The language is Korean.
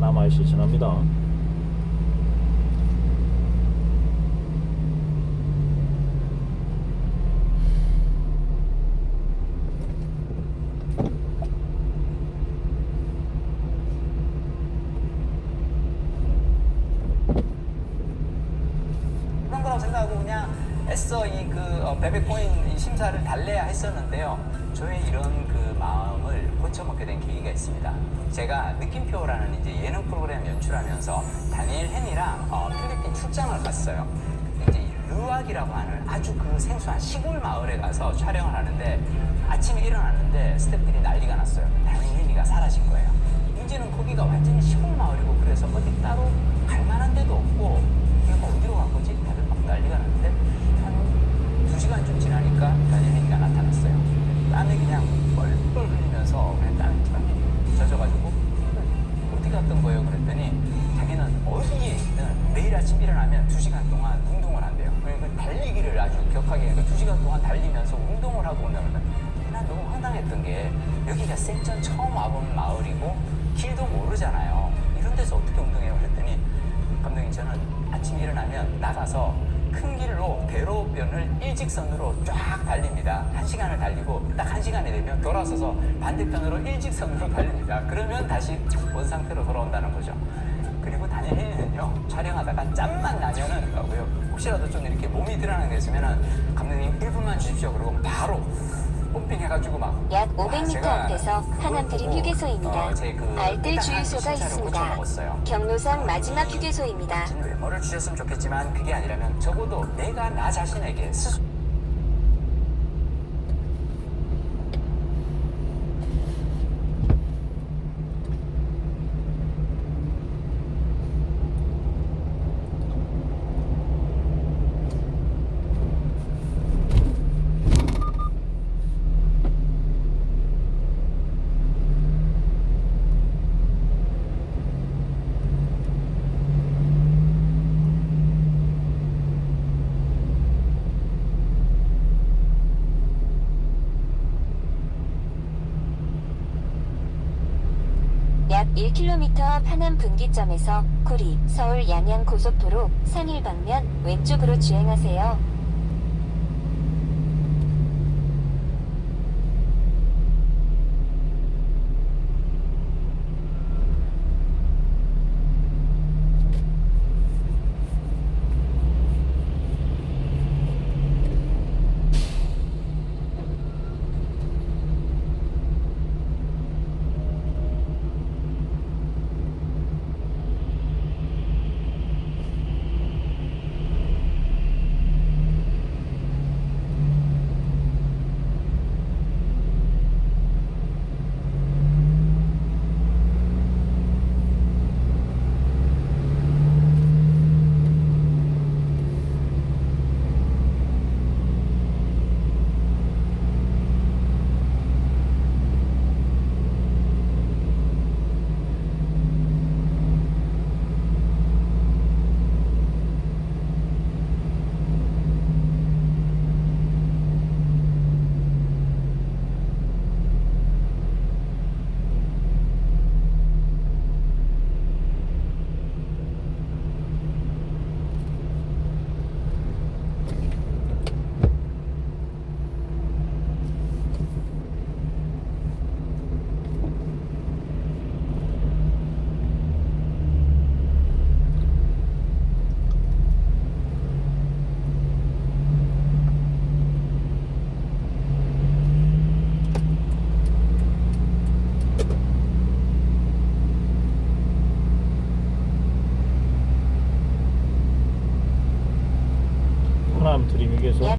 하나마을시 지납니다. 그런 거라고 생각하고 그냥 애써 이 그 베베코인 이 심사를 달래야 했었는데요. 저의 이런 그 마음을 고쳐먹게 된 계기가 있습니다. 제가 느낌표라는 이제 예능 프로그램 연출하면서 다니엘 헨이랑 어, 필리핀 출장을 갔어요. 이제 이 르왁이라고 하는 아주 그 생소한 시골 마을에 가서 촬영을 하는데 아침에 일어났는데 스태프들이 난리가 났어요. 다니엘 헨이가 사라진 거예요. 이제는 거기가 완전히 시골 마을이고 그래서 어디 따로 갈 만한 데도 없고 이거 어디로 간 거지? 다들 막 난리가 났는데 한 두 시간 좀 지나니까 다니엘이가 나타났어요. 땀이 그냥 뻘뻘 흘리면서 그냥 땀이 땀이 젖어가지고 갔던 거예요? 그랬더니 자기는 어디에 있든 매일 아침 일어나면 두 시간 동안 운동을 한대요. 그러니까 달리기를 아주 격하게 그러니까 두 시간 동안 달리면서 운동을 하고 온다는 거예요. 난 너무 황당했던 게 여기가 생전 처음 와본 마을이고 길도 모르잖아요. 이런 데서 어떻게 운동해요? 그랬더니 감독님 저는 아침 일어나면 나가서 대로변을 일직선으로 쫙 달립니다. 한 시간을 달리고 딱 한 시간이 되면 돌아서서 반대편으로 일직선으로 달립니다. 그러면 다시 원 상태로 돌아온다는 거죠. 그리고 다니엘은요 촬영하다가 짬만 나면은 가고요. 혹시라도 좀 이렇게 몸이 드러나는 게 있으면은 감독님 1분만 주십시오. 그러고 바로 펌핑 해가지고 막약 와, 500m 제가 앞에서 그걸 하남드림 보고, 휴게소입니다. 어, 제그 알뜰 주유소가 있습니다. 고쳐먹었어요. 경로상 마지막 휴게소입니다. 멋진 외모를 주셨으면 좋겠지만 그게 아니라면 적어도 내가 나 자신에게 스스로 약 1km 앞 하남 분기점에서 구리 서울 양양 고속도로 산일 방면 왼쪽으로 주행하세요. பேசுவோம்